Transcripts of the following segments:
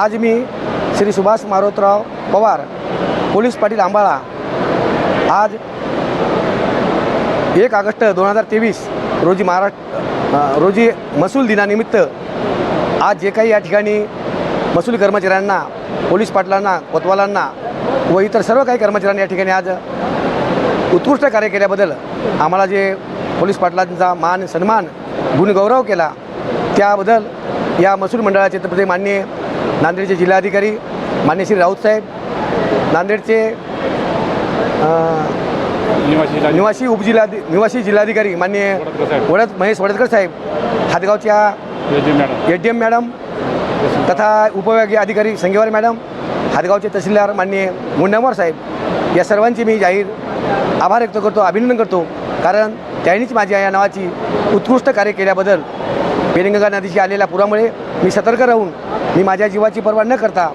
आज मी श्री सुभाष मारोतराव पवार पोलीस पाटील आंबाळा आज एक ऑगस्ट दोन हजार तेवीस रोजी महाराष्ट्र रोजी महसूल दिनानिमित्त आज जे काही या ठिकाणी महसूल कर्मचाऱ्यांना पोलीस पाटलांना कोतवालांना व इतर सर्व काही कर्मचाऱ्यांनी या ठिकाणी आज उत्कृष्ट कार्य केल्याबद्दल आम्हाला जे पोलीस पाटलांचा मान सन्मान गुणगौरव केला त्याबद्दल या महसूल मंडळाचे तर्फे माननीय नांदेडचे जिल्हाधिकारी मान्य श्री राऊत साहेब नांदेडचे निवासी राज- निवासी जिल्हाधिकारी मान्य. वडद महेश वडदकर साहेब हातगावच्या एम मॅडम. तथा उपविभागीय अधिकारी संगेवार मॅडम हातगावचे तहसीलदार मान्य मुंडामोर साहेब. या सर्वांचे मी जाहीर आभार व्यक्त करतो अभिनंदन करतो कारण त्यांनीच माझ्या या नावाची उत्कृष्ट कार्य केल्याबद्दल पेनगंगा नदीशी आलेल्या पुरामुळे मी सतर्क राहून मी माझ्या जीवाची पर्वा न करता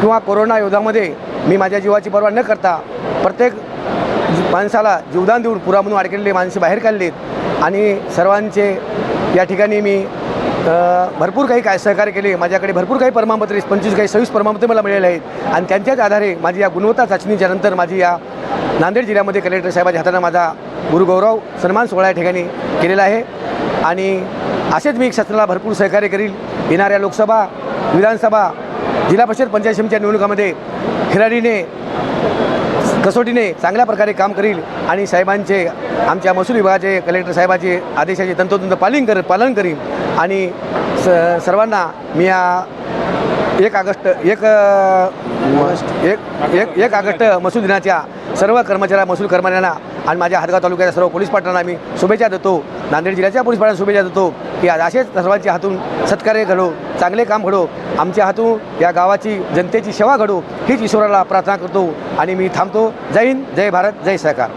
किंवा कोरोना योद्धामध्ये मी माझ्या जीवाची पर्वा न करता प्रत्येक माणसाला जीवदान देऊन पुरामधून अडकलेले माणसे बाहेर काढलेत आणि सर्वांचे या ठिकाणी मी भरपूर काही काय सहकार्य केले. माझ्याकडे भरपूर काही प्रमाणपत्रे पंचवीस काही सव्वीस प्रमाणपत्रे मला मिळाले आहेत. आणि त्यांच्याच आधारे माझी या गुणवत्ता चाचणीच्या नंतर माझी या नांदेड जिल्ह्यामध्ये कलेक्टर साहेबाच्या हाताने माझा गुरुगौरव सन्मान सोहळा या ठिकाणी केलेला आहे. आणि असेच मी शासनाला भरपूर सहकार्य करील. येणाऱ्या लोकसभा विधानसभा जिल्हा परिषद पंचायत समितीच्या निवडणुकामध्ये खिलाडीने कसोटीने चांगल्या प्रकारे काम करील आणि साहेबांचे आमच्या महसूल विभागाचे कलेक्टर साहेबाचे आदेशाचे तंतोतंत पालन कर पालन करील आणि स सर्वांना मी या एक ऑगस्ट एक एक एक एक ऑगस्ट महसूल दिनाच्या सर्व कर्मचाऱ्या महसूल कर्मचाऱ्यांना आणि माझ्या हातगाव तालुक्याच्या सर्व पोलीस पाटलांना मी शुभेच्छा देतो. नांदेड जिल्ह्याच्या पोलीस पाटलांना शुभेच्छा देतो की आज असेच सर्वांच्या हातून सत्कार्य घडो चांगले काम घडो आमच्या हातून या गावाची जनतेची सेवा घडो हीच ईश्वराला प्रार्थना करतो आणि मी थांबतो. जय हिंद जय भारत जय सहकार.